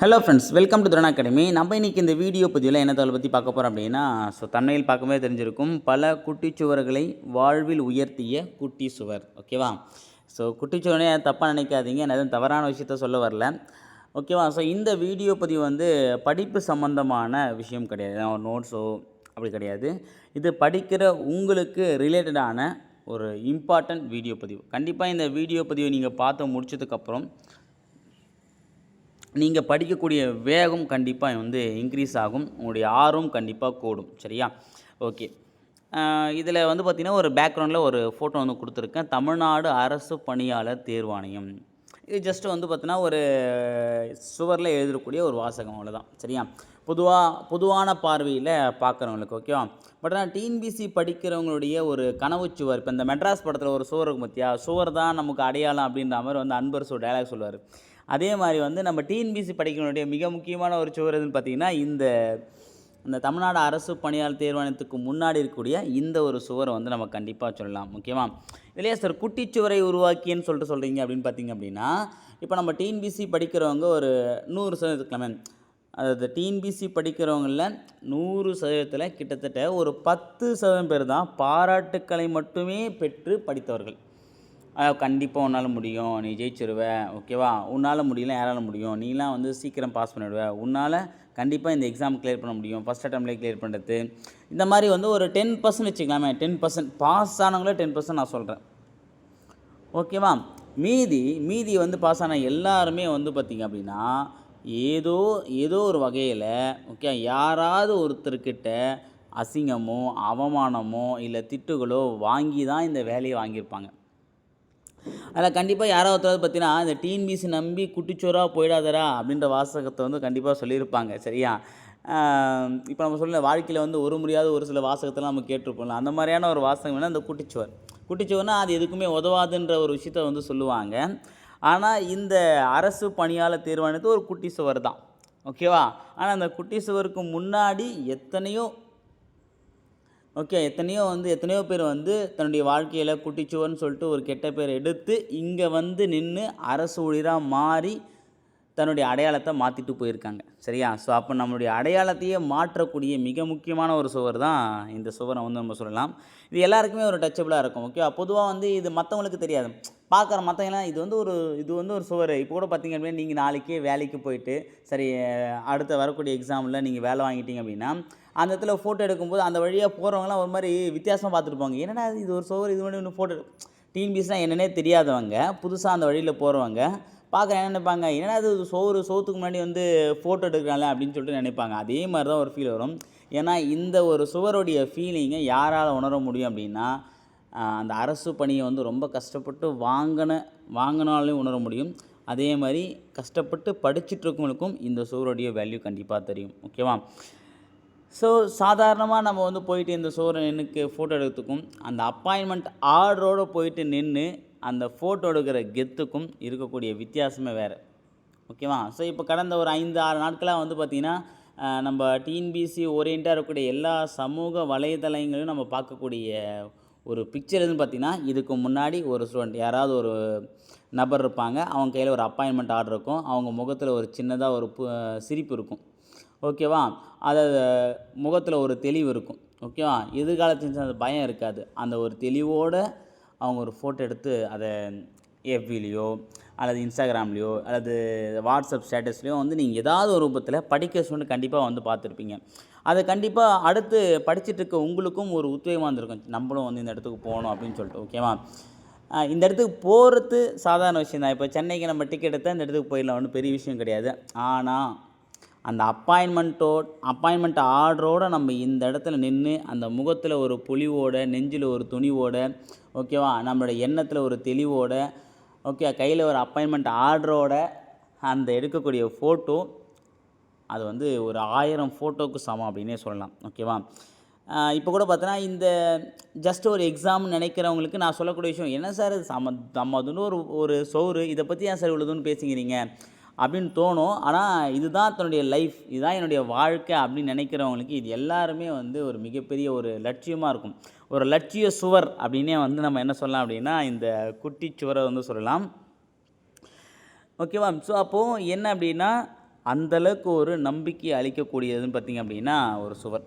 Hello friends welcome to Thurana academy நம்ம இன்னைக்கு இந்த வீடியோ பதிவில் என்ன தகவல் பற்றி பார்க்க போகிறோம் அப்படின்னா ஸோ தன்மையில் பார்க்கும்போது தெரிஞ்சிருக்கும். பல குட்டிச்சுவர்களை வாழ்வில் உயர்த்திய குட்டி சுவர் ஓகேவா ஸோ குட்டிச்சுவரே தப்பாக நினைக்காதீங்க நான் எதுவும் தவறான விஷயத்த சொல்ல வரல. ஓகேவா ஸோ இந்த வீடியோ பதிவு வந்து படிப்பு சம்மந்தமான விஷயம் கிடையாது. ஒரு நோட்ஸோ அப்படி கிடையாது. இது படிக்கிற உங்களுக்கு ரிலேட்டடான ஒரு இம்பார்ட்டண்ட் வீடியோ பதிவு. கண்டிப்பாக இந்த வீடியோ பதிவை நீங்கள் பார்த்து முடிச்சதுக்கப்புறம் நீங்கள் படிக்கக்கூடிய வேகம் கண்டிப்பாக வந்து இன்க்ரீஸ் ஆகும். உங்களுடைய ஆர்வம் கண்டிப்பாக கூடும். சரியா? ஓகே இதில் வந்து பார்த்திங்கன்னா ஒரு பேக்ரவுண்டில் ஒரு ஃபோட்டோ வந்து கொடுத்துருக்கேன். தமிழ்நாடு அரசு பணியாளர் தேர்வாணையம் இது ஜஸ்ட் வந்து பார்த்தீங்கன்னா ஒரு சுவரில் எழுதக்கூடிய ஒரு வாசகம் அவ்வளோதான் சரியா? பொதுவாக பொதுவான பார்வையில் பார்க்குறவங்களுக்கு ஓகேவா பட் ஆனால் டிஎன்பிசி படிக்கிறவங்களுடைய ஒரு கனவு சுவர் இப்போ இந்த மெட்ராஸ் படத்தில் ஒரு சுவர் இருக்கும் பார்த்தியா சுவர் தான் நமக்கு அடையாளம் அப்படின்ற மாதிரி வந்து அன்பரசு சொல் சொல்லுவார். அதே மாதிரி வந்து நம்ம டிஎன்பிசி படிக்கணுடைய மிக முக்கியமான ஒரு சுவர் எதுன்னு பார்த்தீங்கன்னா இந்த இந்த தமிழ்நாடு அரசு பணியாளர் தேர்வாணையத்துக்கு முன்னாடி இருக்கக்கூடிய இந்த ஒரு சுவரை வந்து நம்ம கண்டிப்பாக சொல்லலாம். முக்கியமாக இல்லையா சார்? குட்டிச்சுவரை உருவாக்கின்னு சொல்லிட்டு சொல்கிறீங்க அப்படின்னு பார்த்தீங்க அப்படின்னா இப்போ நம்ம டிஎன்பிசி படிக்கிறவங்க ஒரு நூறு சதவீதத்துக்கலாமே அதாவது டிஎன்பிசி படிக்கிறவங்களில் நூறு சதவீதத்தில் கிட்டத்தட்ட ஒரு பத்து சதவீதம் பேர் தான் பாராட்டுக்களை மட்டுமே பெற்று படித்தவர்கள். கண்டிப்பாக உன்னால் முடியும். நீ ஜெயிச்சிருவ. ஓகேவா? உன்னால் முடியல யாரால் முடியும்? நீலாம் வந்து சீக்கிரம் பாஸ் பண்ணிவிடுவ உன்னால் கண்டிப்பாக இந்த எக்ஸாம் கிளியர் பண்ண முடியும். ஃபஸ்ட் அட்டம்லேயே கிளியர் பண்ணுறது இந்த மாதிரி வந்து ஒரு டென் பர்சன்ட் வச்சுக்கலாமே. டென் பர்சன்ட் பாஸ் ஆனவங்களே டென் பர்சன்ட் நான் சொல்கிறேன் ஓகேவா? மீதி மீதி வந்து பாஸ் ஆன எல்லாருமே வந்து பார்த்திங்க அப்படின்னா ஏதோ ஏதோ ஒரு வகையில் ஓகே யாராவது ஒருத்தர்கிட்ட அசிங்கமோ அவமானமோ இல்லை திட்டுகளோ வாங்கி தான் இந்த வேலையை வாங்கியிருப்பாங்க. அதில் கண்டிப்பாக யாராவது ஒருத்தர் பார்த்தீங்கன்னா இந்த டிஎன்பிசி நம்பி குட்டிச்சோராக போயிடாதரா அப்படின்ற வாசகத்தை வந்து கண்டிப்பாக சொல்லியிருப்பாங்க சரியா? இப்போ நம்ம சொல்ல வாழ்க்கையில் வந்து ஒரு முடியாத ஒரு சில வாசகத்தெல்லாம் நம்ம கேட்டிருப்போம்ல அந்த மாதிரியான ஒரு வாசகம் வேணால் அந்த குட்டிச்சுவர் குட்டிச்சுவர்னால் அது எதுக்குமே உதவாதுன்ற ஒரு விஷயத்த வந்து சொல்லுவாங்க. ஆனால் இந்த அரசு பணியாளர் தேர்வானது ஒரு குட்டி சுவர் தான் ஓகேவா? ஆனால் அந்த குட்டி சுவருக்கு முன்னாடி எத்தனையோ ஓகே எத்தனையோ வந்து எத்தனையோ பேர் வந்து தன்னுடைய வாழ்க்கையில் குட்டிச்சுவர்னு சொல்லிட்டு ஒரு கெட்ட பேர் எடுத்து இங்கே வந்து நின்று அரசு ஊழியராக மாறி தன்னுடைய அடையாளத்தை மாற்றிட்டு போயிருக்காங்க. சரியா? ஸோ அப்போ நம்மளுடைய அடையாளத்தையே மாற்றக்கூடிய மிக முக்கியமான ஒரு சுவர் தான் இந்த சுவரை வந்து நம்ம சொல்லலாம். இது எல்லாருக்குமே ஒரு டச்சபிளாக இருக்கும். ஓகே பொதுவாக வந்து இது மற்றவங்களுக்கு தெரியாது. பார்க்குற மற்றவங்களாம் இது வந்து ஒரு இது வந்து ஒரு சுவர். இப்போ கூட பார்த்தீங்க அப்படின்னா நீங்கள் நாளைக்கே வேலைக்கு போயிட்டு சரி அடுத்த வரக்கூடிய எக்ஸாமில் நீங்கள் வேலை வாங்கிட்டீங்க அப்படின்னா அந்த இடத்துல ஃபோட்டோ எடுக்கும்போது அந்த வழியாக போகிறவங்களாம் ஒரு மாதிரி வித்தியாசமாக பார்த்துருப்பாங்க என்னடா இது ஒரு சுவர் இது மாதிரி ஒன்று ஃபோட்டோ டிஎன்பிஎஸ்னால் என்னன்னே தெரியாதவங்க புதுசாக அந்த வழியில் போகிறவங்க பார்க்குற என்ன நினைப்பாங்க என்னடா அது சோறு சோத்துக்கு முன்னாடி வந்து ஃபோட்டோ எடுக்கிறாங்களே அப்படின்னு சொல்லிட்டு நினைப்பாங்க. அதே மாதிரி தான் ஒரு ஃபீல் வரும். ஏன்னா இந்த ஒரு சுவருடைய ஃபீலிங்கை யாரால் உணர முடியும் அப்படின்னா அந்த அரசு பணியை வந்து ரொம்ப கஷ்டப்பட்டு வாங்கின வாங்கினாலையும் உணர முடியும். அதே மாதிரி கஷ்டப்பட்டு படிச்சுட்ருக்கவங்களுக்கும் இந்த சுவருடைய வேல்யூ கண்டிப்பாக தெரியும். ஓகேவா ஸோ சாதாரணமாக நம்ம வந்து போயிட்டு இந்த சோரை நின்றுக்கு ஃபோட்டோ எடுக்கிறதுக்கும் அந்த அப்பாயின்மெண்ட் ஆர்டரோடு போயிட்டு நின்று அந்த ஃபோட்டோ எடுக்கிற கெத்துக்கும் இருக்கக்கூடிய வித்தியாசமே வேறு. ஓகேவா ஸோ இப்போ கடந்த ஒரு ஐந்து ஆறு நாட்களாக வந்து பார்த்திங்கன்னா நம்ம டிஎன்பிசி ஓரியண்ட்டாக இருக்கக்கூடிய எல்லா சமூக வலைதளங்களையும் நம்ம பார்க்கக்கூடிய ஒரு பிக்சர் எதுன்னு பார்த்தீங்கன்னா இதுக்கு முன்னாடி ஒரு ஸ்டூடெண்ட் யாராவது ஒரு நபர் இருப்பாங்க. அவங்க கையில் ஒரு அப்பாயின்மெண்ட் ஆர்டர் இருக்கும். அவங்க முகத்தில் ஒரு சின்னதாக ஒரு சிரிப்பு இருக்கும். ஓகேவா அதை முகத்தில் ஒரு தெளிவு இருக்கும். ஓகேவா எதிர்காலத்தின் அந்த பயம் இருக்காது. அந்த ஒரு தெளிவோடு அவங்க ஒரு ஃபோட்டோ எடுத்து அதை எஃபிலேயோ அல்லது இன்ஸ்டாகிராம்லேயோ அல்லது வாட்ஸ்அப் ஸ்டேட்டஸ்லேயோ வந்து நீங்கள் ஏதாவது ஒரு ரூபத்தில் படிக்க சொல்லி கண்டிப்பாக வந்து பார்த்துருப்பீங்க. அதை கண்டிப்பாக அடுத்து படிச்சுட்டு இருக்க உங்களுக்கும் ஒரு உத்வேகமாக இருந்திருக்கும். நம்மளும் வந்து இந்த இடத்துக்கு போகணும் அப்படின்னு சொல்லிட்டு ஓகேவா இந்த இடத்துக்கு போகிறது சாதாரண விஷயம் தான். இப்போ சென்னைக்கு நம்ம டிக்கெட் எடுத்தால் இந்த இடத்துக்கு போயிடலாம். ஒன்றும் பெரிய விஷயம் கிடையாது. ஆனால் அந்த அப்பாயின்மெண்ட்டோ அப்பாயின்மெண்ட் ஆர்டரோடு நம்ம இந்த இடத்துல நின்று அந்த முகத்தில் ஒரு பொலிவோட நெஞ்சில் ஒரு துணிவோட ஓகேவா நம்மளோட எண்ணத்தில் ஒரு தெளிவோட ஓகே கையில் ஒரு அப்பாயின்மெண்ட் ஆர்டரோட அந்த எடுக்கக்கூடிய ஃபோட்டோ அது வந்து ஒரு ஆயிரம் ஃபோட்டோவுக்கு சமம் அப்படின்னே சொல்லலாம். ஓகேவா இப்போ கூட பார்த்தோன்னா இந்த ஜஸ்ட் ஒரு எக்ஸாம் நினைக்கிறவங்களுக்கு நான் சொல்லக்கூடிய விஷயம் என்ன சார் சம நம்ம ஒரு ஒரு சோறு இதை பற்றி ஏன் சார் இவ்வளோதுன்னு பேசிக்கிறீங்க அப்படின்னு தோணும். ஆனால் இதுதான் தன்னுடைய லைஃப் இதுதான் என்னுடைய வாழ்க்கை அப்படின்னு நினைக்கிறவங்களுக்கு இது எல்லாருமே வந்து ஒரு மிகப்பெரிய ஒரு லட்சியமாக இருக்கும். ஒரு லட்சிய சுவர் அப்படின்னே வந்து நம்ம என்ன சொல்லலாம் அப்படின்னா இந்த குட்டி சுவரை வந்து சொல்லலாம். ஓகேவா? ஸோ அப்போது என்ன அப்படின்னா அந்தளவுக்கு ஒரு நம்பிக்கை அளிக்கக்கூடியதுன்னு பார்த்திங்க அப்படின்னா ஒரு சுவர்.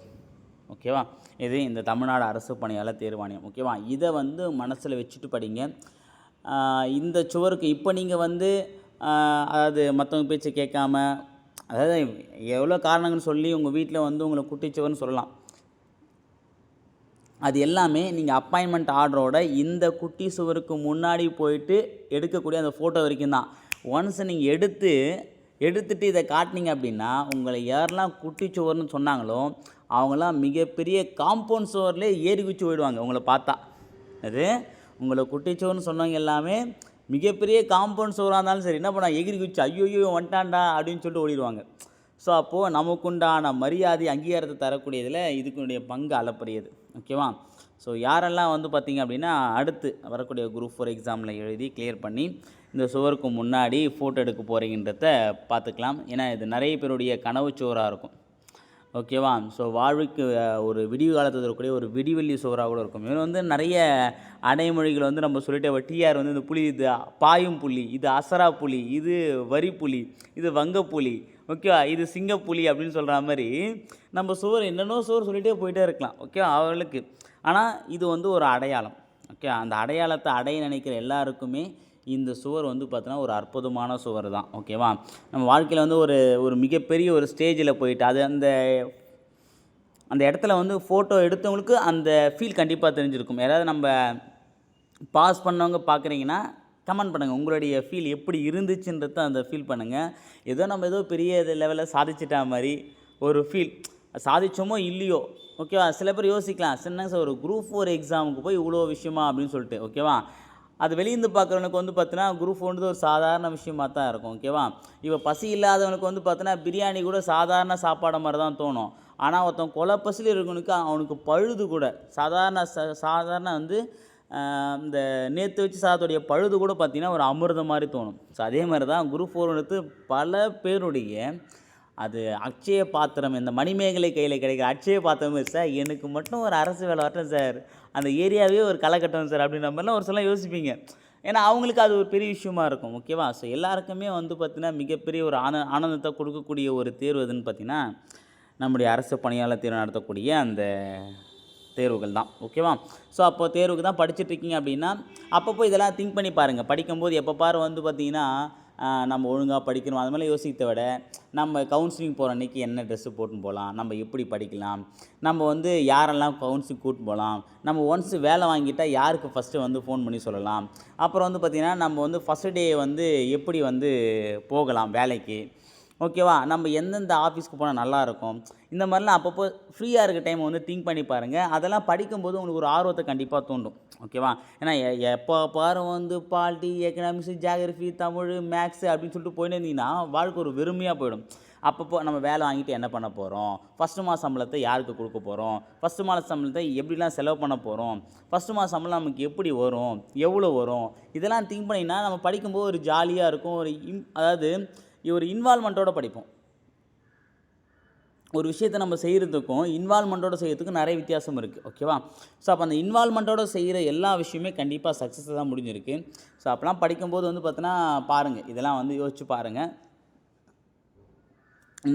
ஓகேவா? இது இந்த தமிழ்நாடு அரசு பணியாளர் தேர்வாணையம் ஓகேவா? இதை வந்து மனசில் வச்சுட்டு படிங்க. இந்த சுவருக்கு இப்போ நீங்கள் வந்து அதாவது மற்றவங்க பேச்சு கேட்காம அதாவது எவ்வளோ காரணங்கள்னு சொல்லி உங்கள் வீட்டில் வந்து உங்களை குட்டிச்சுவர்னு சொல்லலாம். அது எல்லாமே நீங்கள் அப்பாயின்மெண்ட் ஆர்டரோட இந்த குட்டி சுவருக்கு முன்னாடி போயிட்டு எடுக்கக்கூடிய அந்த ஃபோட்டோ வரைக்கும் தான். ஒன்ஸ் நீங்கள் எடுத்து எடுத்துகிட்டு இதை காட்டினீங்க அப்படின்னா உங்களை யாரெல்லாம் குட்டி சுவர்னு சொன்னாங்களோ அவங்களாம் மிகப்பெரிய காம்பவுண்ட் சுவர்லேயே ஏறி குச்சி போயிடுவாங்க உங்களை பார்த்தா. அது உங்களை குட்டி சுவர்னு சொன்னவங்க எல்லாமே மிகப்பெரிய காம்பவுண்ட் சுவராக இருந்தாலும் சரி என்ன பண்ணா எகிரி குச்சி. ஐயோ வந்துட்டான்டா அப்படின்னு சொல்லிட்டு ஓடிடுவாங்க. ஸோ அப்போது நமக்குண்டான மரியாதை அங்கீகாரத்தை தரக்கூடியதில் இதுக்குடைய பங்கு அளப்பரியது. ஓகேவா ஸோ யாரெல்லாம் வந்து பார்த்திங்க அப்படின்னா அடுத்து வரக்கூடிய குரூப் ஃபோர் எக்ஸாமில் எழுதி கிளியர் பண்ணி இந்த சுவருக்கு முன்னாடி ஃபோட்டோ எடுக்க போகிறீங்கன்றத பார்த்துக்கலாம். ஏன்னா இது நிறைய பேருடைய கனவு சுவராக இருக்கும். ஓகேவா? ஸோ வாழ்வுக்கு ஒரு விடிவு காலத்தில் இருக்கக்கூடிய ஒரு விடிவெள்ளி சுவராக கூட இருக்கும். இவர் வந்து நிறைய அடைமொழிகள் வந்து நம்ம சொல்லிட்டே டிஆர் வந்து இந்த புலி இது பாயும் புலி இது அசரா புலி இது வரி புலி இது வங்க புலி ஓகேவா? இது சிங்கப்புலி அப்படின்னு சொல்கிற மாதிரி நம்ம சுவர் என்னென்னோ சுவர் சொல்லிகிட்டே போயிட்டே இருக்கலாம் ஓகேவா? அவர்களுக்கு. ஆனால் இது வந்து ஒரு அடையாளம் ஓகே அந்த அடையாளத்தை அடைய நினைக்கிற எல்லாருக்குமே இந்த சுவர் வந்து பார்த்தோன்னா ஒரு அற்புதமான சுவர் தான் ஓகேவா நம்ம வாழ்க்கையில் வந்து ஒரு ஒரு மிகப்பெரிய ஒரு ஸ்டேஜில் போயிட்டு அது அந்த அந்த இடத்துல வந்து ஃபோட்டோ எடுத்தவங்களுக்கு அந்த ஃபீல் கண்டிப்பாக தெரிஞ்சிருக்கும். யாராவது நம்ம பாஸ் பண்ணவங்க பார்க்குறீங்கன்னா கமெண்ட் பண்ணுங்கள் உங்களுடைய ஃபீல் எப்படி இருந்துச்சுன்றத அந்த ஃபீல் பண்ணுங்கள் ஏதோ நம்ம ஏதோ பெரிய லெவலில் சாதிச்சிட்டா மாதிரி ஒரு ஃபீல் சாதிச்சோமோ இல்லையோ ஓகேவா சில பேர் யோசிக்கலாம். சின்ன சார் ஒரு குரூப் ஃபோர் எக்ஸாமுக்கு போய் இவ்வளோ விஷயமா அப்படின்னு சொல்லிட்டு ஓகேவா அது வெளியிருந்து பார்க்குறவனுக்கு வந்து பார்த்தீங்கன்னா குரூப் ஃபோன்றது ஒரு சாதாரண விஷயமாக தான் இருக்கும் ஓகேவா இப்போ பசி இல்லாதவனுக்கு வந்து பார்த்தீங்கன்னா பிரியாணி கூட சாதாரண சாப்பாடு மாதிரி தான் தோணும். ஆனால் ஒருத்தன் கொலை பசியில் இருக்கவனுக்கு அவனுக்கு பழுது கூட சாதாரண ச சாதாரண வந்து இந்த நேற்று வச்சு சாதத்துடைய பழுது கூட பார்த்திங்கன்னா ஒரு அமிர்தம் மாதிரி தோணும். ஸோ அதே மாதிரி தான் குரூப் ஃபோர் எடுத்து பல பேருடைய அது அட்சய பாத்திரம் இந்த மணிமேகலை கையில் கிடைக்கிற அட்சய பாத்திரம் சார். எனக்கு மட்டும் ஒரு அரசு வேலை வரட்டும் சார். அந்த ஏரியாவே ஒரு களைக்கட்டும் சார் அப்படின்ற மாதிரிலாம் ஒரு சில யோசிப்பீங்க. ஏன்னா அவங்களுக்கு அது ஒரு பெரிய விஷயமா இருக்கும். ஓகேவா? ஸோ எல்லாருக்குமே வந்து பார்த்திங்கன்னா மிகப்பெரிய ஒரு ஆன ஆனந்தத்தை கொடுக்கக்கூடிய ஒரு தேர்வு எதுன்னு பார்த்தீங்கன்னா நம்முடைய அரசு பணியாளர் தேர்வு நடத்தக்கூடிய அந்த தேர்வுகள் தான். ஓகேவா? ஸோ அப்போ தேர்வுக்கு தான் படிச்சுட்டு இருக்கீங்க அப்படின்னா அப்பப்போ இதெல்லாம் திங்க் பண்ணி பாருங்கள் படிக்கும்போது எப்போ பாரு வந்து பார்த்திங்கன்னா நம்ம ஒழுங்காக படிக்கணும். அது மாதிரிலாம் யோசிக்கிறத விட நம்ம கவுன்சிலிங் போகிற அன்றைக்கி என்ன ட்ரெஸ்ஸு போட்டுன்னு போகலாம். நம்ம எப்படி படிக்கலாம்? நம்ம வந்து யாரெல்லாம் கவுன்சிலிங் கூட்டு போகலாம்? நம்ம ஒன்ஸ் வேலை வாங்கிட்டால் யாருக்கு ஃபஸ்ட்டு வந்து ஃபோன் பண்ணி சொல்லலாம்? அப்புறம் வந்து பார்த்திங்கன்னா நம்ம வந்து ஃபஸ்ட் டே வந்து எப்படி வந்து போகலாம் வேலைக்கு? ஓகேவா? நம்ம எந்தெந்த ஆஃபீஸ்க்கு போனால் நல்லாயிருக்கும்? இந்த மாதிரிலாம் அப்பப்போ ஃப்ரீயாக இருக்க டைம் வந்து திங்க் பண்ணி பாருங்கள் அதெல்லாம் படிக்கும்போது உங்களுக்கு ஒரு ஆர்வத்தை கண்டிப்பாக தூண்டும். ஓகேவா? ஏன்னா எப்போ பாரு வந்து polity economics geography Tamil maths அப்படின்னு சொல்லிட்டு போயிட்டு இருந்தீங்கன்னா வாழ்க்கை ஒரு வெறுமையாக போயிடும். அப்பப்போ நம்ம வேலை வாங்கிட்டு என்ன பண்ண போகிறோம் ஃபஸ்ட்டு மாத சம்பளத்தை யாருக்கு கொடுக்க போகிறோம் ஃபஸ்ட்டு மாத சம்பளத்தை எப்படிலாம் செலவு பண்ண போகிறோம் ஃபஸ்ட்டு மாத சம்பளம் நமக்கு எப்படி வரும்? எவ்வளோ வரும்? இதெல்லாம் திங்க் பண்ணிங்கன்னா நம்ம படிக்கும்போது ஒரு ஜாலியாக இருக்கும். ஒரு இம் அதாவது ஒரு இன்வால்மெண்ட்டோட படிப்போம். ஒரு விஷயத்தை நம்ம செய்கிறதுக்கும் இன்வால்மெண்ட்டோட செய்கிறதுக்கும் நிறைய வித்தியாசம் இருக்குது ஓகேவா ஸோ அப்போ அந்த இன்வால்மெண்ட்டோட செய்கிற எல்லா விஷயமே கண்டிப்பாக சக்ஸஸ் தான் முடிஞ்சிருக்கு. ஸோ அப்போலாம் படிக்கும்போது வந்து பார்த்தோன்னா பாருங்கள் இதெல்லாம் வந்து யோசிச்சு பாருங்கள்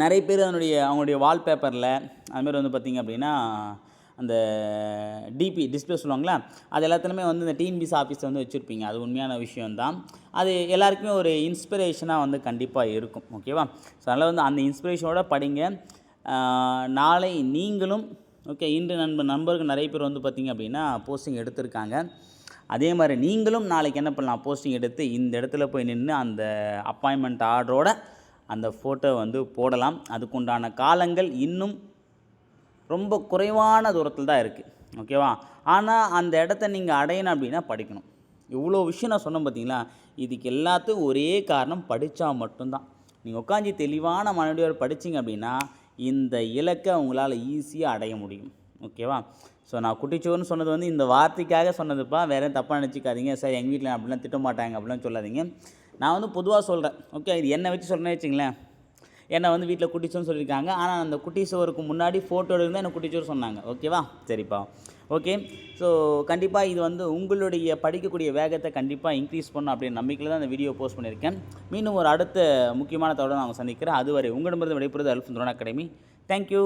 நிறைய பேர் அதனுடைய அவங்களுடைய வால்பேப்பரில் அதுமாதிரி வந்து பார்த்திங்க அப்படின்னா அந்த டிபி டிஸ்பிளே சொல்லுவாங்களே அது எல்லாத்துலேயுமே வந்து இந்த டிஎன்பிசி ஆஃபீஸில் வந்து வச்சுருப்பீங்க. அது உண்மையான விஷயம்தான். அது எல்லாருக்குமே ஒரு இன்ஸ்பிரேஷனாக வந்து கண்டிப்பாக இருக்கும் ஓகேவா ஸோ அதனால் வந்து அந்த இன்ஸ்பிரேஷனோட படிங்க. நாளை நீங்களும் ஓகே இன்று நண்பர் நண்பர்கள் நிறைய பேர் வந்து பார்த்திங்க அப்படின்னா போஸ்டிங் எடுத்திருக்காங்க. அதே மாதிரி நீங்களும் நாளைக்கு என்ன பண்ணலாம்? போஸ்டிங் எடுத்து இந்த இடத்துல போய் நின்று அந்த அப்பாயின்மெண்ட் ஆர்டரோட அந்த ஃபோட்டோ வந்து போடலாம். அதுக்குண்டான காலங்கள் இன்னும் ரொம்ப குறைவான தூரத்தில் தான் இருக்குது ஓகேவா ஆனால் அந்த இடத்த நீங்கள் அடையணும் அப்படின்னா படிக்கணும். இவ்வளோ விஷயம் நான் சொன்னேன் பார்த்தீங்களா இதுக்கு எல்லாத்துக்கும் ஒரே காரணம் படித்தா மட்டும்தான். நீங்கள் உட்காந்து தெளிவான மனநிலையோடு படிச்சீங்க அப்படின்னா இந்த இலக்கை உங்களால் ஈஸியாக அடைய முடியும். ஓகேவா ஸோ நான் குட்டிச்சோர்னு சொன்னது வந்து இந்த வார்த்தைக்காக சொன்னதுப்பா. வேற தப்பாக நினச்சிக்காதீங்க. சார் எங்கள் வீட்டில் அப்படிலாம் திட்ட மாட்டாங்க அப்படிலாம் சொல்லாதீங்க. நான் வந்து பொதுவாக சொல்கிறேன் ஓகே இது என்னை வச்சு சொல்கிறேன்னு வச்சுங்களேன் என்னை வந்து வீட்டில் குட்டிச்சோன்னு சொல்லியிருக்காங்க. ஆனால் அந்த குட்டிச்சோருக்கு முன்னாடி ஃபோட்டோ இருந்தால் எனக்கு குட்டிச்சோறு சொன்னாங்க. ஓகேவா சரிப்பா. ஓகே ஸோ கண்டிப்பாக இது வந்து உங்களுடைய படிக்கக்கூடிய வேகத்தை கண்டிப்பாக இன்க்ரீஸ் பண்ணும் அப்படின்னு நம்பிக்கையில் தான் இந்த வீடியோ போஸ்ட் பண்ணியிருக்கேன். மீண்டும் ஒரு அடுத்த முக்கியமான தகவலை நான் சந்திக்கிறேன். அதுவரை உங்களிடமிருந்து விடைபெறுவது அல்ஃபுன் அகாடமி. தேங்க்யூ